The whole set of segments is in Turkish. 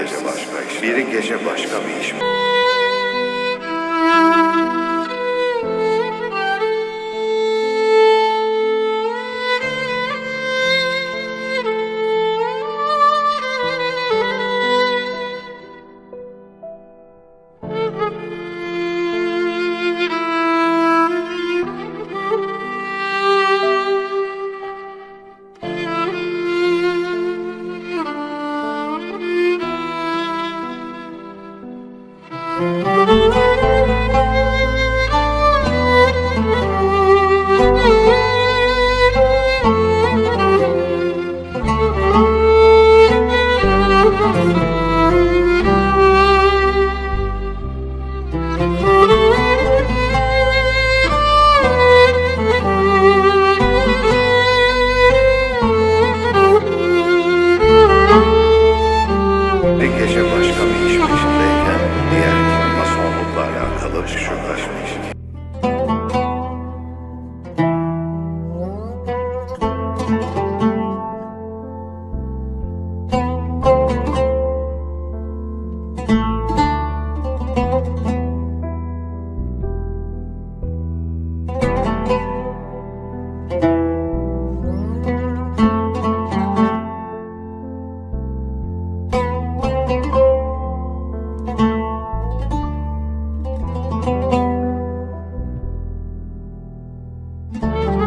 gece başka iş. Biri gece başka bir iş. Bir gece başka bir iş masonlukla alakalı şükürleşmiş.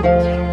啊。